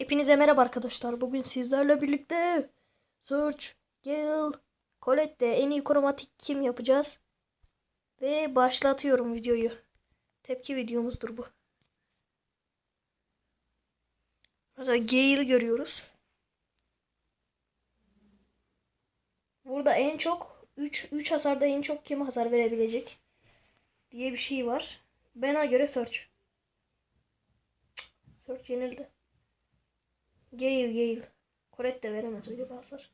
Hepinize merhaba arkadaşlar. Bugün sizlerle birlikte Search, Gale, Colette'de en iyi kromatik kim yapacağız? Ve başlatıyorum videoyu. Tepki videomuzdur bu. Burada Gale'i görüyoruz. Burada en çok 3 3 hasarda en çok kim hasar verebilecek diye bir şey var. Bana göre Search. Search yenildi. Gale Gale. Colette de veremez öyle hasar.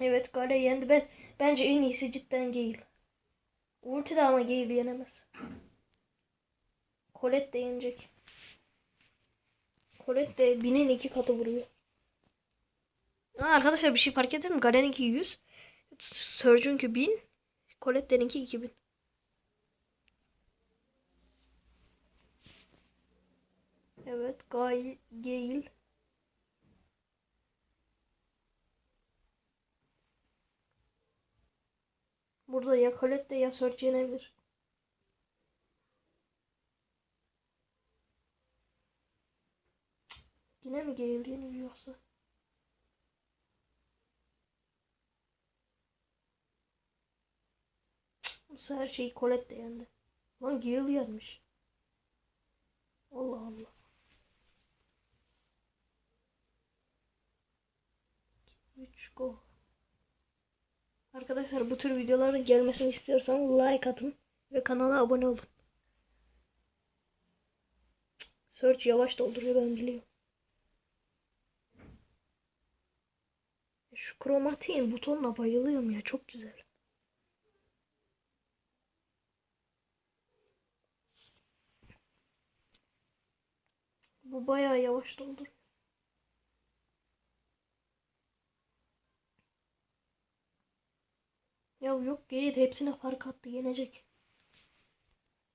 Evet Gale yendi. Ben, bence en iyisi cidden Gale. Ulti de ama Gale yenemez. Colette de yenecek. Colette de binin iki katı vuruyor. Aa, arkadaşlar bir şey fark ettin mi? Gale'ninki 100. Surge'unki 1000. Colette'ninki 2000. Evet, Gay, Gale. Burada ya Colette ya Surge yenebilir. Yine mi Gale yeniliyorsa? Cık, Bu sefer şeyi Colette de yendi. Lan Gale yenmiş. Allah Allah. 3 go. Arkadaşlar bu tür videoların gelmesini istiyorsanız like atın ve kanala abone olun. Search yavaş dolduruyor ben biliyorum. Şu kromatiğin butonuna bayılıyorum ya çok güzel. Bu bayağı yavaş dolduruyor. Ya yok Gate hepsine fark attı yenecek.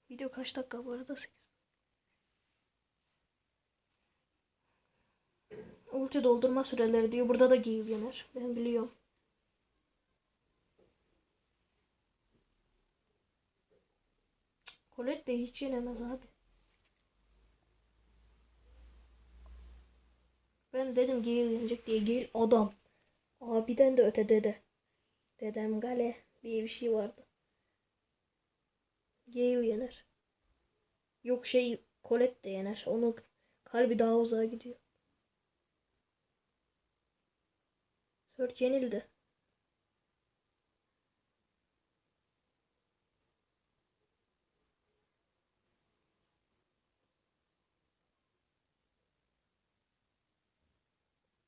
Video kaç dakika bu arada 8. Ulti doldurma süreleri diyor. Burada da Gale yener. Ben biliyorum. Colette de hiç yenemez abi. Ben dedim Gale yenecek diye. Gale adam. Abiden de öte dede. Dedem Gale diye bir şey vardı. Gale yener. Yok şey Colette de yener. Onun kalbi daha uzağa gidiyor. Search yenildi.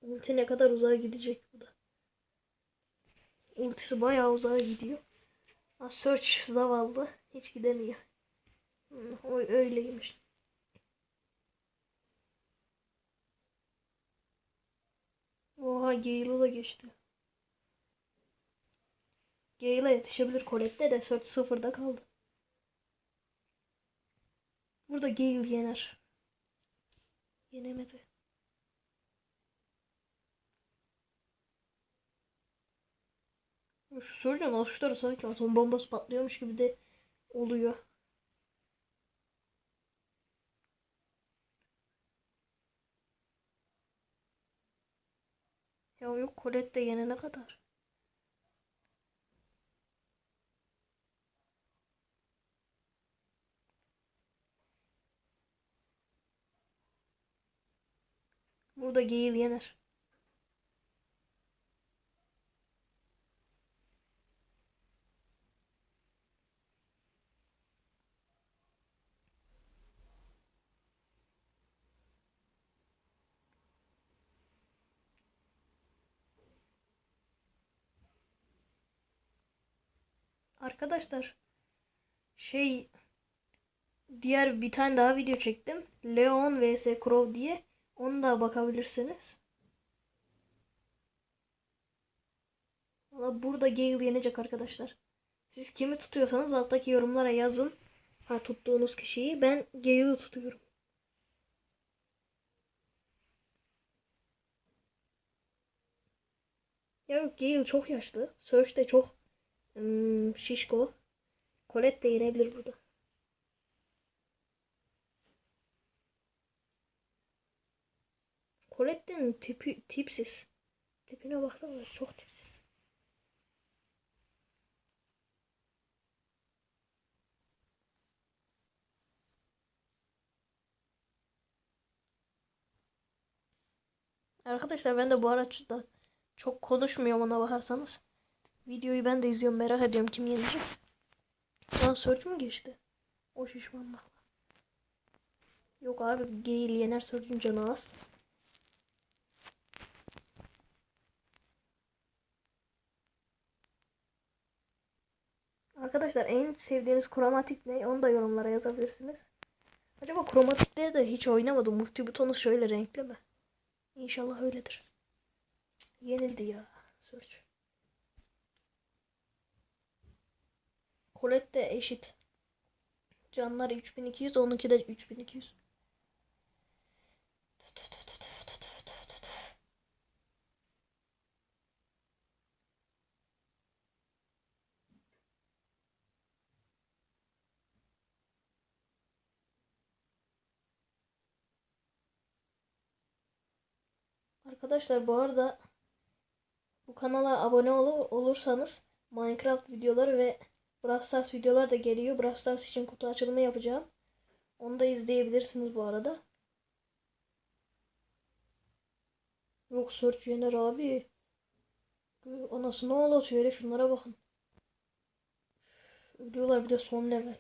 Ulti ne kadar uzağa gidecek. Ultisi bayağı uzağa gidiyor. Ha, Search zavallı. Hiç gidemiyor. Hı, O öyleymiş. Oha Gale'ı da geçti. Gale'a yetişebilir Colette de Search sıfırda kaldı. Burada Gale yener. Yenemedi. Şu Surgeon alışları sanki atom bombası patlıyormuş gibi de oluyor. Ya yok Colette de yenene kadar. Burada Gale yener. Arkadaşlar şey diğer bir tane daha video çektim. Leon vs Crow diye. Onu da bakabilirsiniz. Valla burada Gale yenecek arkadaşlar. Siz kimi tutuyorsanız alttaki yorumlara yazın. Ha tuttuğunuz kişiyi. Ben Gale'ı tutuyorum. Ya Gale çok yaşlı. Search de çok Hmm, şişko. Colette de yenebilir burada. Colette'nin tipi tipsiz. Tipine baksana çok tipsiz. Arkadaşlar ben de bu araçta çok konuşmuyorum ona bakarsanız. Videoyu ben de izliyorum merak ediyorum kim yenecek. Lan Surge mü geçti? O şişmanlar. Yok abi Gale yener Surge'un canı az. Arkadaşlar en sevdiğiniz kromatik ne? Onu da yorumlara yazabilirsiniz. Acaba kromatikleri de hiç oynamadım. Multi butonu şöyle renkli mi? İnşallah öyledir. Yenildi ya. Surge. Colette de eşit. Canları 3200, onunki de 3200. Arkadaşlar bu arada bu kanala abone ol olursanız Minecraft videoları ve Brawl Stars videolar da geliyor. Brawl Stars için kutu açılımı yapacağım. Onu da izleyebilirsiniz bu arada. Yok Search Yener abi. Anasını ağlatıyor hele şunlara bakın. Ölüyorlar bir de son level.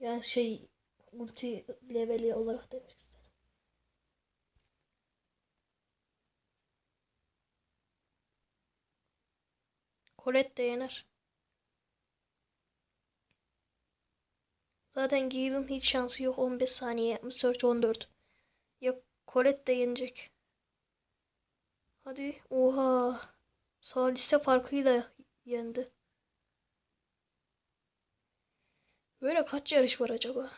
Yani şey ulti leveli olarak demek istedim. Colette de yener. Zaten Gale'ın hiç şansı yok. 15 saniye yapmış. Search 14. Ya Colette de yenecek. Hadi. Oha. Salise farkıyla yendi. Böyle kaç yarış var acaba?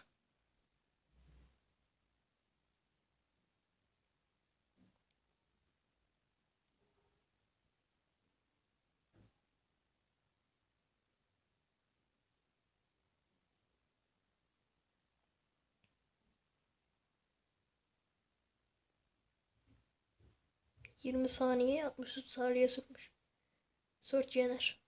Yirmi saniye 63 saniye sıkmış. Search yener.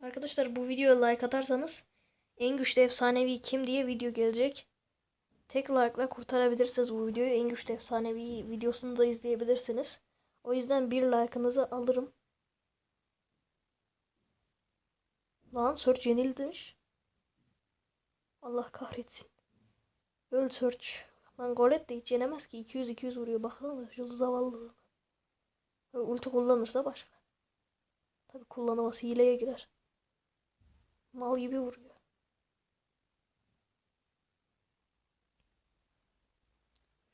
Arkadaşlar bu videoya like atarsanız en güçlü efsanevi kim diye video gelecek. Tek like'la kurtarabilirsiniz bu videoyu. En güçlü efsanevi videosunu da izleyebilirsiniz. O yüzden bir like'ınızı alırım. Lan search yenilmiş. Allah kahretsin. Öl search. Lan Golet de hiç yenemez ki. 200-200 vuruyor. Baksana şu zavallı. Ulti kullanırsa başka. Tabi kullanılması hileye girer. Mal gibi vuruyor.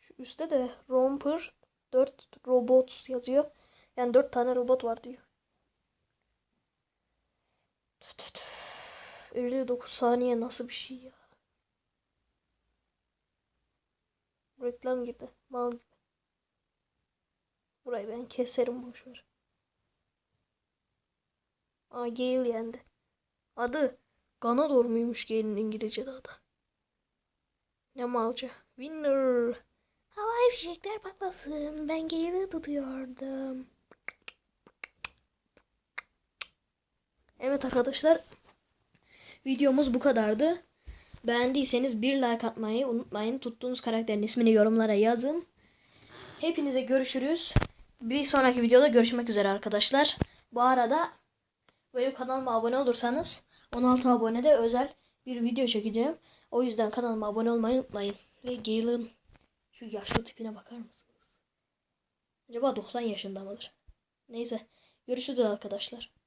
Şu üstte de Romper 4 robot yazıyor. Yani 4 tane robot var diyor. 59 saniye nasıl bir şey ya? Reklam girdi. Mal gibi. Burayı ben keserim boşver. Aa Gale yendi. Adı Ganador muymuş Gale'in İngilizce'de adı. Ne malca. Winner. Havai fişekler patlasın. Ben Gale'ı tutuyordum. Evet arkadaşlar. Videomuz bu kadardı. Beğendiyseniz bir like atmayı unutmayın. Tuttuğunuz karakterin ismini yorumlara yazın. Hepinize görüşürüz. Bir sonraki videoda görüşmek üzere arkadaşlar. Bu arada benim kanalıma abone olursanız 16 abonede özel bir video çekeceğim. O yüzden kanalıma abone olmayı unutmayın. Ve Gale'ın şu yaşlı tipine bakar mısınız? Acaba 90 yaşında mıdır? Neyse görüşürüz arkadaşlar.